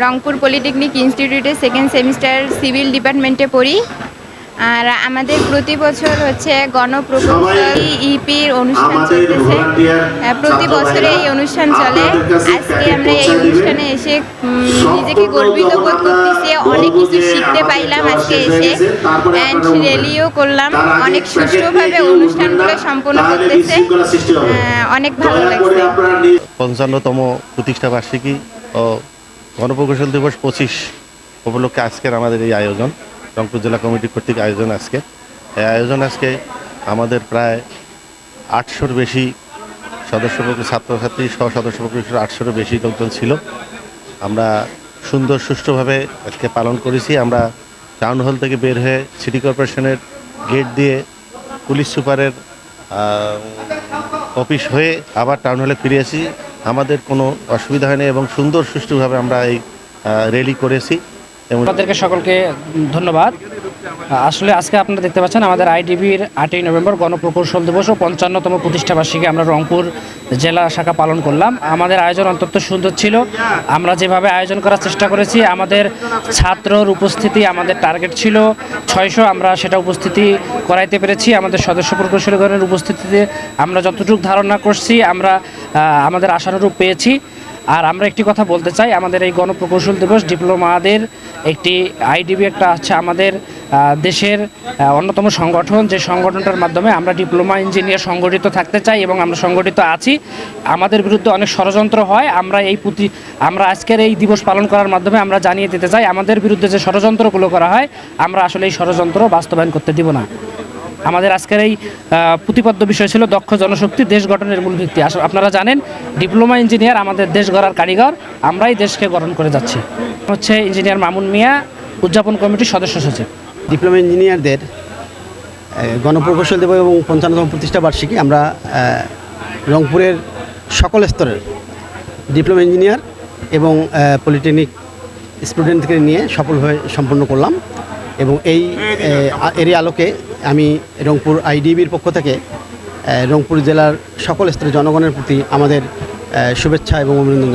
Rangpur polytechnic ইনস্টিটিউটে second semester civil ডিপার্টমেন্টে পড়ি। আর আমাদের প্রতি বছর হচ্ছে গণপ্রকৌশল ইপির অনুষ্ঠান চলতেছে। প্রতি বছরে এই অনুষ্ঠান চলে। আজকে আমরা এই অনুষ্ঠানে এসে নিজেকে গর্বিত বোধ করতেছি অনেক কিছু শিখতে পাইলাম আজকে এসে। অ্যান্ড র্যালিও করলাম। অনেক সুষ্ঠুভাবে অনুষ্ঠানগুলো সম্পন্ন করতেছে। আহ, অনেক ভালো লাগছে। পঞ্চান্নতম প্রতিষ্ঠা বার্ষিকী ও গণপ্রকৌশল দিবস পঁচিশ উপলক্ষে আজকের আমাদের এই আয়োজন, রংপুর জেলা কমিটি কর্তৃক আয়োজন আজকে। এই আয়োজন আজকে আমাদের প্রায় আটশোর বেশি সদস্যপক্ষ ছাত্রছাত্রী সহ সদস্যপক্ষ আটশোরও বেশি লোকজন ছিল। আমরা সুন্দর সুষ্ঠুভাবে আজকে পালন করেছি। আমরা টাউন হল থেকে বের হয়ে সিটি কর্পোরেশনের গেট দিয়ে পুলিশ সুপারের অফিস হয়ে আবার টাউন হলে ফিরে আসি আমাদের কোনো অসুবিধা হয়নি এবং সুন্দর সুষ্ঠুভাবে আমরা এই র্যালি করেছি। এবং আপনাদেরকে সকলকে ধন্যবাদ। আসলে আজকে আপনারা দেখতে পাচ্ছেন আমাদের আইডিবির আটই নভেম্বর গণপ্রকৌশল দিবস ও পঞ্চান্নতম প্রতিষ্ঠাবার্ষিকী আমরা রংপুর জেলা শাখা পালন করলাম। আমাদের আয়োজন অত্যন্ত সুন্দর ছিল। আমরা যেভাবে আয়োজন করার চেষ্টা করেছি, আমাদের ছাত্রর উপস্থিতি আমাদের টার্গেট ছিল। ছয়শো আমরা সেটা উপস্থিতি করাইতে পেরেছি। আমাদের সদস্য প্রকৌশলীগণের উপস্থিতিতে আমরা যতটুকু ধারণা করছি, আমরা আমাদের আশানুরূপ পেয়েছি। আর আমরা একটি কথা বলতে চাই, আমাদের এই গণপ্রকৌশল দিবস ডিপ্লোমাদের একটি আইডিবি একটা হচ্ছে আমাদের দেশের অন্যতম সংগঠন। যে সংগঠনটার মাধ্যমে আমরা ডিপ্লোমা ইঞ্জিনিয়ার সংগঠিত থাকতে চাই এবং আমরা সংগঠিত আছি। আমাদের বিরুদ্ধে অনেক ষড়যন্ত্র হয়। আমরা এই প্রতি আমরা আজকের এই দিবস পালন করার মাধ্যমে আমরা জানিয়ে দিতে চাই, আমাদের বিরুদ্ধে যে ষড়যন্ত্রগুলো করা হয়, আমরা আসলে এই ষড়যন্ত্র বাস্তবায়ন করতে দিব না। আমাদের আজকের এই প্রতিপাদ্য বিষয় ছিল দক্ষ জনশক্তি, দেশ গঠনের মূল ভিত্তি। আপনারা জানেন, ডিপ্লোমা ইঞ্জিনিয়ার আমাদের দেশ গড়ার কারিগর, আমরাই দেশকে গঠন করে যাচ্ছি। হচ্ছে ইঞ্জিনিয়ার মামুন মিয়া, উদযাপন কমিটির সদস্য সচিব। ডিপ্লোমা ইঞ্জিনিয়ারদের গণপ্রকৌশল দেব এবং পঞ্চান্নতম প্রতিষ্ঠা বার্ষিকী আমরা রংপুরের সকল স্তরের ডিপ্লোমা ইঞ্জিনিয়ার এবং পলিটেকনিক স্টুডেন্টকে নিয়ে সফলভাবে সম্পন্ন করলাম এবং এই এরই আলোকে আমি রংপুর আইডিবির পক্ষ থেকে রংপুর জেলার সকল স্তরের জনগণের প্রতি আমাদের শুভেচ্ছা এবং অভিনন্দন।